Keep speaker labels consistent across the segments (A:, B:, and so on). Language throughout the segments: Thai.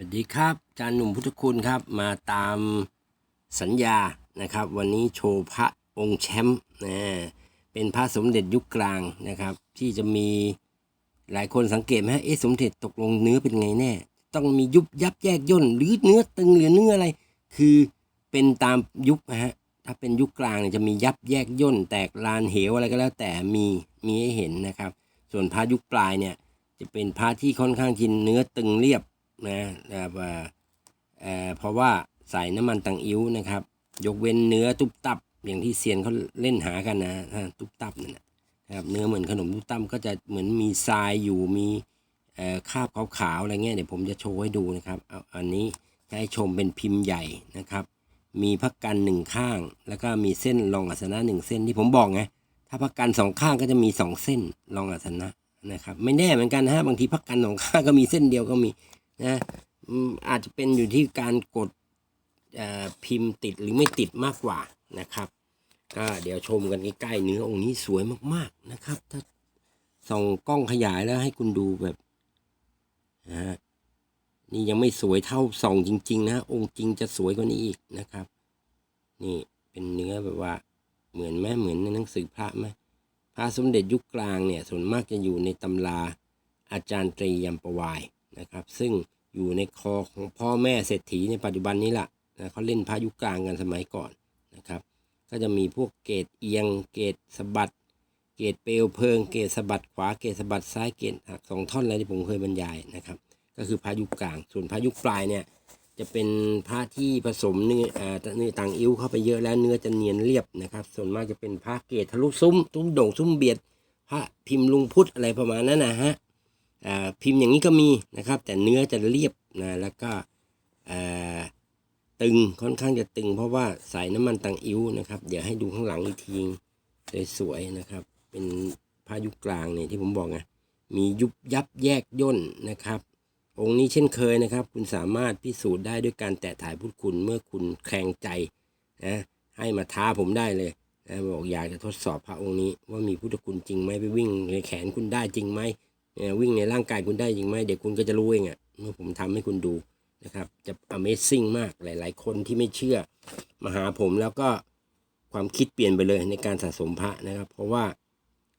A: สวัสดีครับอาจารย์หนุ่มพุทธคุณครับมาตามสัญญานะครับ วันนี้โชว์พระองค์แชมป์นะเป็นพระสมเด็จยุคกลางนะครับ ที่จะมีหลายคนสังเกตไหมฮะเอ๊ะสมเด็จตกลงเนื้อเป็นไงแน่ ต้องมียุบยับแยกย่นหรือเนื้อตึงหรือเนื้ออะไร คือเป็นตามยุคนะฮะถ้าเป็นยุคกลางเนี่ยจะมียับแยกย่น แตกลานเหวอะไรก็แล้วแต่มีมีให้เห็นนะครับ ส่วนพระยุคปลายเนี่ยจะเป็นพระที่ค่อนข้างกินเนื้อตึงเรียบ นะนะครับเพราะว่าใส่น้ำมันตังอิ้วนะครับ ยกเว้นเนื้อตุบตับอย่างที่เซียนเขาเล่นหากันนะตุบตับนั่นนะครับเนื้อเหมือนขนมตุบตับก็จะเหมือนมีทรายอยู่มีคราบขาวๆอะไรเงี้ยเดี๋ยวผมจะโชว์ให้ดูนะครับเอาอันนี้จะให้ชมเป็นพิมพ์ใหญ่นะครับ มีพักกันหนึ่งข้าง แล้วก็มีเส้นรองอัสนะหนึ่งเส้นที่ผมบอกไงถ้าพักกันสองข้างก็จะมีสองเส้นรองอัสนะนะครับ ไม่แน่เหมือนกันนะฮะบางทีพักกันสองข้างก็มีเส้นเดียวก็มี นะอาจจะเป็นอยู่ที่การกดพิมพ์ติดหรือไม่ติดมากกว่านะครับก็เดี๋ยวชมกันใกล้ๆเนื้อองค์นี้สวยมากๆนะครับ ถ้าส่องกล้องขยายแล้วให้คุณดูแบบนะฮะนี่ยังไม่สวยเท่าส่องจริง ๆ นะ องค์จริงจะสวยกว่านี้อีกนะครับ นี่เป็นเนื้อแบบว่า เหมือนไหมเหมือนในหนังสือพระไหมพระสมเด็จยุคกลางเนี่ยส่วนมากจะอยู่ในตำราอาจารย์ตรียมประวาย นะครับ ซึ่งอยู่ในคอของพ่อแม่เศรษฐีในปัจจุบันนี้แหละนะเขาเล่นพระยุกลางกันสมัยก่อนนะครับ ก็จะมีพวกเกตเอียง เกตสะบัด เกตเปลวเพลิง เกตสะบัดขวา เกตสะบัดซ้าย เกตหักสองท่อนอะไรที่ผมเคยบรรยายนะครับ ก็คือพระยุกลาง ส่วนพระยุปลายเนี่ยจะเป็นพระที่ผสมเนื้ออ่าเนื้อต่างอิ้วเข้าไปเยอะแล้วเนื้อจะเนียนเรียบนะครับ ส่วนมากจะเป็นพระเกศทะลุซุ้มซุ้มโด่งซุ้มเบียดพระพิมพ์ลุงพุทธอะไรประมาณนั้นนะฮะ พิมพ์อย่างนี้ก็มีนะครับ แต่เนื้อจะเรียบนะแล้วก็ตึงค่อนข้างจะตึง เพราะว่าใส่น้ำมันตังอิ้วนะครับ เดี๋ยวให้ดูข้างหลังอีกทีสวยๆนะครับ เป็นพระยุกลางเนี่ยที่ผมบอกไงมียุบยับแยกย่นนะครับ องค์นี้เช่นเคยนะครับ คุณสามารถพิสูจน์ได้ด้วยการแตะถ่ายพุทธคุณเมื่อคุณแคลงใจนะให้มาท้าผมได้เลยนะบอกอยากจะทดสอบพระองค์นี้ว่ามีพุทธคุณจริงไหมไปวิ่งในแขนคุณได้จริงไหม วิ่งในร่างกายคุณได้จริงไหมเดี๋ยวคุณก็จะรู้เองอะ่ะเมื่อผมทำให้คุณดูนะครับ จะ Amazing มากหลาย ๆ คนที่ไม่เชื่อมาหาผมแล้วก็ความคิดเปลี่ยนไปเลยในการสะสมพระนะครับ เพราะว่า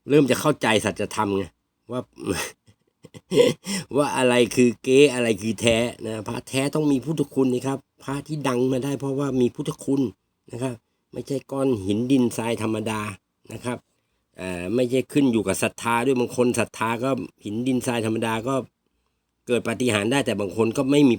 A: เริ่มจะเข้าใจสัจธรรมไงว่าว่าอะไรคือเก๊อะไรคือแท้นะพระแท้ต้องมีพุทธคุณนะครับพระที่ดังมาได้เพราะว่ามีพุทธคุณนะครับ ไม่ใช่ก้อนหินดินทรายธรรมดานะครับ อ่อไม่ใช่ขึ้นอยู่กับศรัทธาด้วยบางคนศรัทธาก็หินดินทรายธรรมดาก็เกิดปาฏิหารย์ได้แต่บางคนก็ไม่มี